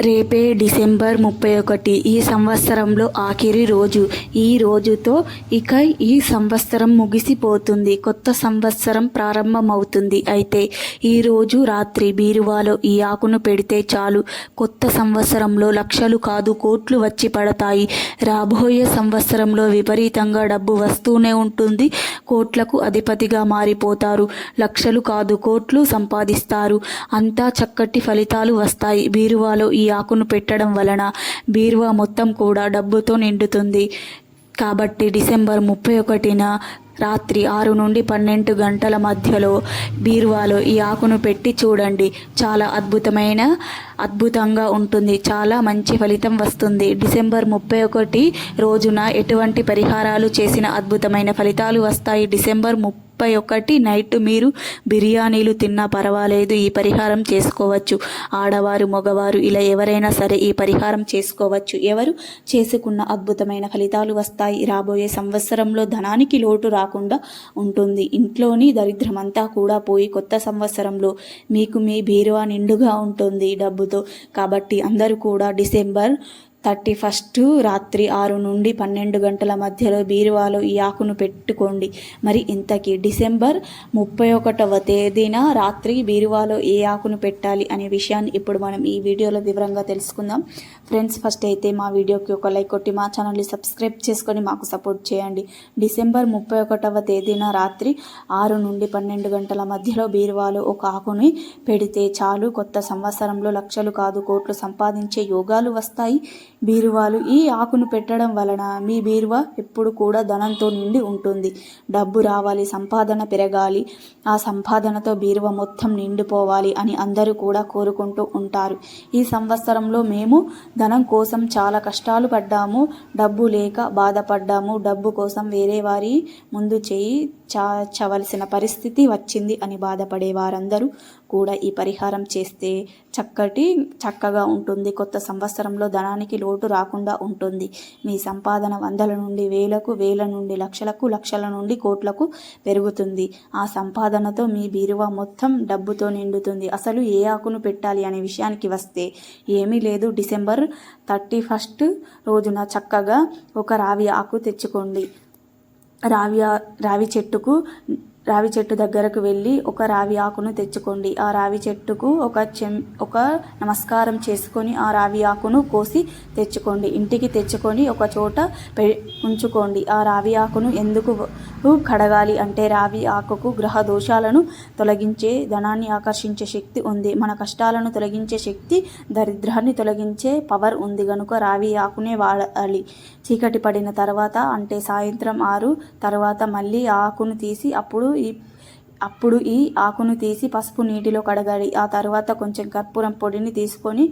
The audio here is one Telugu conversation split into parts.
రేపే డిసెంబర్ ముప్పై ఒకటి ఈ సంవత్సరంలో ఆఖరి రోజు. ఈ రోజుతో ఇక ఈ సంవత్సరం ముగిసిపోతుంది. కొత్త సంవత్సరం ప్రారంభమవుతుంది. అయితే ఈ రోజు రాత్రి బీరువాలో ఈ ఆకును పెడితే చాలు. కొత్త సంవత్సరంలో లక్షలు కాదు కోట్లు వచ్చి పడతాయి. రాబోయే సంవత్సరంలో విపరీతంగా డబ్బు వస్తూనే ఉంటుంది. కోట్లకు అధిపతిగా మారిపోతారు. లక్షలు కాదు కోట్లు సంపాదిస్తారు. అంతా చక్కటి ఫలితాలు వస్తాయి. బీరువాలో ఈ ఆకును పెట్టడం వలన బీరువా మొత్తం కూడా డబ్బుతో నిండుతుంది. కాబట్టి డిసెంబర్ ముప్పై ఒకటిన రాత్రి ఆరు నుండి పన్నెండు గంటల మధ్యలో బీరువాలో ఈ ఆకును పెట్టి చూడండి. చాలా అద్భుతమైన అద్భుతంగా ఉంటుంది. చాలా మంచి ఫలితం వస్తుంది. డిసెంబర్ ముప్పై ఒకటి రోజున ఎటువంటి పరిహారాలు చేసిన అద్భుతమైన ఫలితాలు వస్తాయి? డిసెంబర్ ముప్పై ఒకటి నైట్ మీరు బిర్యానీలు తిన్నా పర్వాలేదు. ఈ పరిహారం చేసుకోవచ్చు. ఆడవారు మగవారు ఇలా ఎవరైనా సరే ఈ పరిహారం చేసుకోవచ్చు. ఎవరు? చేసుకున్న అద్భుతమైన ఫలితాలు వస్తాయి. రాబోయే సంవత్సరంలో ధనానికి లోటు రాకుండా ఉంటుంది. ఇంట్లోని దరిద్రమంతా కూడా పోయి కొత్త సంవత్సరంలో మీకు మీ బీరువా నిండుగా ఉంటుంది డబ్బుతో. కాబట్టి అందరూ కూడా డిసెంబర్ థర్టీ ఫస్ట్ రాత్రి ఆరు నుండి పన్నెండు గంటల మధ్యలో బీరువాలో ఈ ఆకును పెట్టుకోండి. మరి ఇంతకీ డిసెంబర్ ముప్పై ఒకటవ తేదీన రాత్రి బీరువాలో ఏ ఆకును పెట్టాలి అనే విషయాన్ని ఇప్పుడు మనం ఈ వీడియోలో వివరంగా తెలుసుకుందాం. ఫ్రెండ్స్ ఫస్ట్ అయితే మా వీడియోకి ఒక లైక్ కొట్టి మా ఛానల్ని సబ్స్క్రైబ్ చేసుకొని మాకు సపోర్ట్ చేయండి. డిసెంబర్ ముప్పై ఒకటవ తేదీన రాత్రి ఆరు నుండి పన్నెండు గంటల మధ్యలో బీరువాలో ఒక ఆకుని పెడితే చాలు. కొత్త సంవత్సరంలో లక్షలు కాదు కోట్లు సంపాదించే యోగాలు వస్తాయి. బీరువాలు. ఈ ఆకును పెట్టడం వలన మీ బీరువా ఎప్పుడు కూడా ధనంతో నిండి ఉంటుంది. డబ్బు రావాలి సంపాదన పెరగాలి. ఆ సంపాదనతో బీరువా మొత్తం నిండిపోవాలి అని అందరూ కూడా కోరుకుంటూ ఉంటారు. ఈ సంవత్సరంలో మేము ధనం కోసం చాలా కష్టాలు పడ్డాము. డబ్బు లేక బాధపడ్డాము. డబ్బు కోసం వేరే వారి ముందు చేయి చాచవలసిన పరిస్థితి వచ్చింది అని బాధపడే వారందరూ కూడా ఈ పరిహారం చేస్తే చక్కటి చక్కగా ఉంటుంది. కొత్త సంవత్సరంలో ధనానికి లోటు రాకుండా ఉంటుంది. మీ సంపాదన వందల నుండి వేలకు వేల నుండి లక్షలకు లక్షల నుండి కోట్లకు పెరుగుతుంది. ఆ సంపాదనతో మీ బీరువా మొత్తం డబ్బుతో నిండుతుంది. అసలు ఏ ఆకును పెట్టాలి అనే విషయానికి వస్తే ఏమీ లేదు. డిసెంబర్ థర్టీ ఫస్ట్ రోజున చక్కగా ఒక రావి ఆకు తెచ్చుకోండి. రావి ఆ- రావి చెట్టుకు రావి చెట్టు దగ్గరకు వెళ్ళి ఒక రావి ఆకును తెచ్చుకోండి. ఆ రావి చెట్టుకు ఒక చెం ఒక నమస్కారం చేసుకొని ఆ రావి ఆకును కోసి తెచ్చుకోండి. ఇంటికి తెచ్చుకొని ఒక చోట పె ఉంచుకోండి. ఆ రావి ఆకును ఎందుకు కడగాలి అంటే రావి ఆకుకు గ్రహ దోషాలను తొలగించే ధనాన్ని ఆకర్షించే శక్తి ఉంది. మన కష్టాలను తొలగించే శక్తి దరిద్రాన్ని తొలగించే పవర్ ఉంది. కనుక రావి ఆకునే వాడాలి. చీకటి పడిన తర్వాత అంటే సాయంత్రం ఆరు తర్వాత మళ్ళీ ఆకును తీసి అప్పుడు ఈ అప్పుడు ఈ ఆకును తీసి పసుపు నీటిలో కడగాలి. ఆ తర్వాత కొంచెం కర్పూరం పొడిని తీసుకొని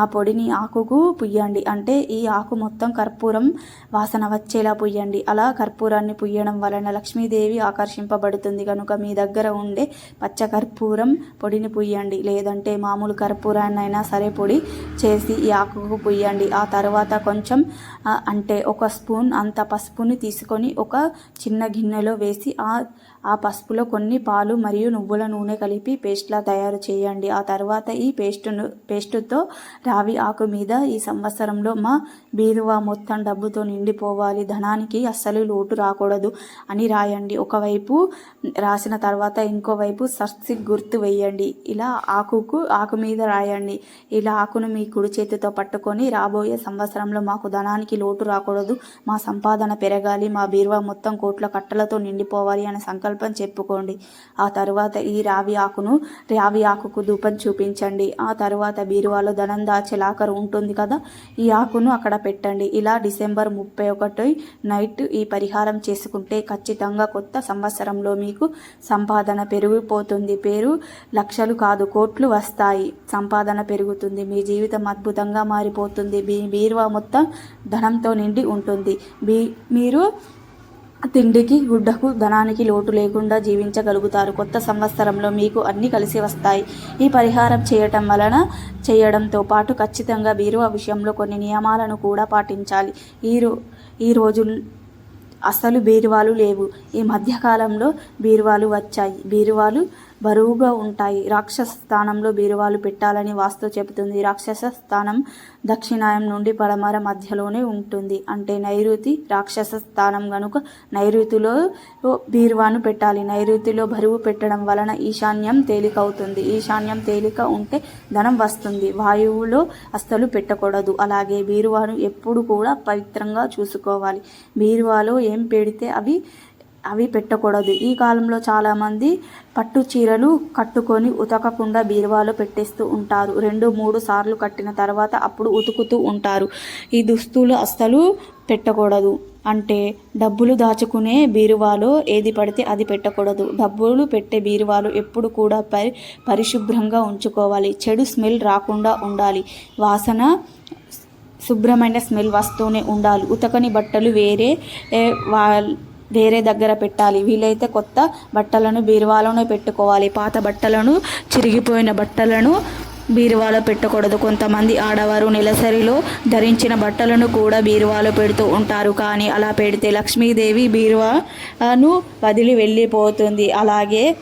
ఆ పొడిని ఆకుకు పుయ్యండి. అంటే ఈ ఆకు మొత్తం కర్పూరం వాసన వచ్చేలా పుయ్యండి. అలా కర్పూరాన్ని పుయ్యడం వలన లక్ష్మీదేవి ఆకర్షింపబడుతుంది. కనుక మీ దగ్గర ఉండే పచ్చ కర్పూరం పొడిని పుయ్యండి. లేదంటే మామూలు కర్పూరాన్ని అయినా సరే పొడి చేసి ఈ ఆకుకు పుయ్యండి. ఆ తర్వాత కొంచెం అంటే ఒక స్పూన్ అంత పసుపుని తీసుకొని ఒక చిన్న గిన్నెలో వేసి ఆ ఆ పసుపులో కొన్ని పాలు మరియు నువ్వుల నూనె కలిపి పేస్ట్లా తయారు చేయండి. ఆ తర్వాత ఈ పేస్టును పేస్టుతో రావి ఆకు మీద ఈ సంవత్సరంలో మా బీరువా మొత్తం డబ్బుతో నిండిపోవాలి. ధనానికి అస్సలు లోటు రాకూడదు అని రాయండి. ఒకవైపు రాసిన తర్వాత ఇంకోవైపు సర్సి గుర్తు వేయండి. ఇలా ఆకుకు ఆకు మీద రాయండి. ఇలా ఆకును మీ కుడి చేతితో పట్టుకొని రాబోయే సంవత్సరంలో మాకు ధనానికి లోటు రాకూడదు. మా సంపాదన పెరగాలి. మా బీరువా మొత్తం కోట్ల కట్టలతో నిండిపోవాలి అనే సంకల్పం చెప్పుకోండి. ఆ తరువాత ఈ రావి ఆకును రావి ఆకుకు ధూపం చూపించండి. ఆ తరువాత బీరువాలో ధనం దాచే లాకర్ ఉంటుంది కదా ఈ ఆకును అక్కడ పెట్టండి. ఇలా డిసెంబర్ ముప్పై ఒకటి నైట్ ఈ పరిహారం చేసుకుంటే ఖచ్చితంగా కొత్త సంవత్సరంలో మీకు సంపాదన పెరిగిపోతుంది. పేరు లక్షలు కాదు కోట్లు వస్తాయి. సంపాదన పెరుగుతుంది. మీ జీవితం అద్భుతంగా మారిపోతుంది. మీ బీరువా మొత్తం ధనంతో నిండి ఉంటుంది. బీ మీరు తిండికి గుడ్డకు ధనానికి లోటు లేకుండా జీవించగలుగుతారు. కొత్త సంవత్సరంలో మీకు అన్నీ కలిసి వస్తాయి. ఈ పరిహారం చేయటం వలన చేయడంతో పాటు ఖచ్చితంగా బీరువా విషయంలో కొన్ని నియమాలను కూడా పాటించాలి. ఈ రో ఈ రోజు అసలు బీరువాలు లేవు. ఈ మధ్యకాలంలో బీరువాలు వచ్చాయి. బీరువాలు బరువుగా ఉంటాయి. రాక్షస స్థానంలో బీరువాలు పెట్టాలని వాస్తు చెబుతుంది. రాక్షస స్థానం దక్షిణాయం నుండి పడమర మధ్యలోనే ఉంటుంది. అంటే నైరుతి రాక్షస స్థానం గనుక నైరుతిలో బీరువాను పెట్టాలి. నైరుతిలో బరువు పెట్టడం వలన ఈశాన్యం తేలిక అవుతుంది ఈశాన్యం తేలిక ఉంటే ధనం వస్తుంది. వాయువులో అస్సలు పెట్టకూడదు. అలాగే బీరువాను ఎప్పుడు కూడా పవిత్రంగా చూసుకోవాలి. బీరువాలో ఏం పెడితే అవి అవి పెట్టకూడదు. ఈ కాలంలో చాలామంది పట్టు చీరలు కట్టుకొని ఉతకకుండా బీరువాలో పెట్టేస్తూ ఉంటారు. రెండు మూడు సార్లు కట్టిన తర్వాత అప్పుడు ఉతుకుతూ ఉంటారు. ఈ దుస్తులు అస్సలు పెట్టకూడదు. అంటే డబ్బులు దాచుకునే బీరువాలో ఏది పడితే అది పెట్టకూడదు. డబ్బులు పెట్టే బీరువాలు ఎప్పుడు కూడా పరి పరిశుభ్రంగా ఉంచుకోవాలి. చెడు స్మెల్ రాకుండా ఉండాలి. వాసన శుభ్రమైన స్మెల్ వస్తూనే ఉండాలి. ఉతకని బట్టలు వేరే వా వేరే దగ్గర పెట్టాలి. వీలైతే కొత్త బట్టలను బీరువాలోనే పెట్టుకోవాలి. పాత బట్టలను చిరిగిపోయిన బట్టలను బీరువాలో పెట్టకూడదు. కొంతమంది ఆడవారు నెలసరిలో ధరించిన బట్టలను కూడా బీరువాలో పెడుతూ ఉంటారు. కానీ అలా పెడితే లక్ష్మీదేవి బీరువాను వదిలి వెళ్ళిపోతుంది. అలాగే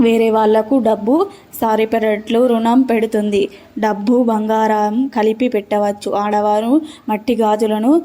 వేరే వాళ్ళకు డబ్బు సారిపెరట్లు రుణం పెడుతుంది. డబ్బు బంగారం కలిపి పెట్టవచ్చు. ఆడవారు మట్టి గాజులను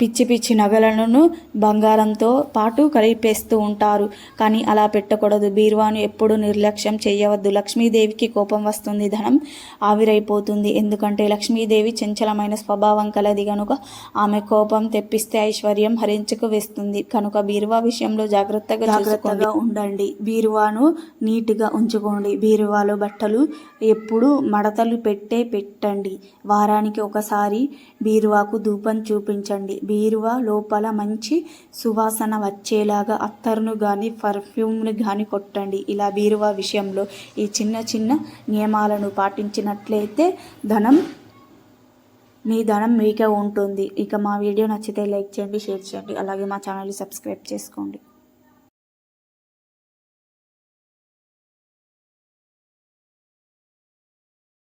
పిచ్చి పిచ్చి నగలను బంగారంతో పాటు కలిపేస్తూ ఉంటారు. కానీ అలా పెట్టకూడదు. బీరువాను ఎప్పుడు నిర్లక్ష్యం చేయవద్దు. లక్ష్మీదేవికి కోపం వస్తుంది. ధనం ఆవిరైపోతుంది. ఎందుకంటే లక్ష్మీదేవి చంచలమైన స్వభావం కలది కనుక ఆమె కోపం తెప్పిస్తే ఐశ్వర్యం హరించుకు వేస్తుంది. కనుక బీరువా విషయంలో జాగ్రత్తగా జాగ్రత్తగా ఉండండి. బీరువాను నీట్గా ఉంచుకోండి. బీరువాలో బట్టలు ఎప్పుడు మడతలు పెట్టే పెట్టండి. వారానికి ఒకసారి బీరువాకు ధూపం చూపించండి. బీరువా లోపల మంచి సువాసన వచ్చేలాగా అత్తరును కానీ పర్ఫ్యూమ్ను కానీ కొట్టండి. ఇలా బీరువా విషయంలో ఈ చిన్న చిన్న నియమాలను పాటించినట్లయితే ధనం మీ ధనం మీకే ఉంటుంది. ఇక మా వీడియో నచ్చితే లైక్ చేయండి షేర్ చేయండి. అలాగే మా ఛానల్ని సబ్స్క్రైబ్ చేసుకోండి.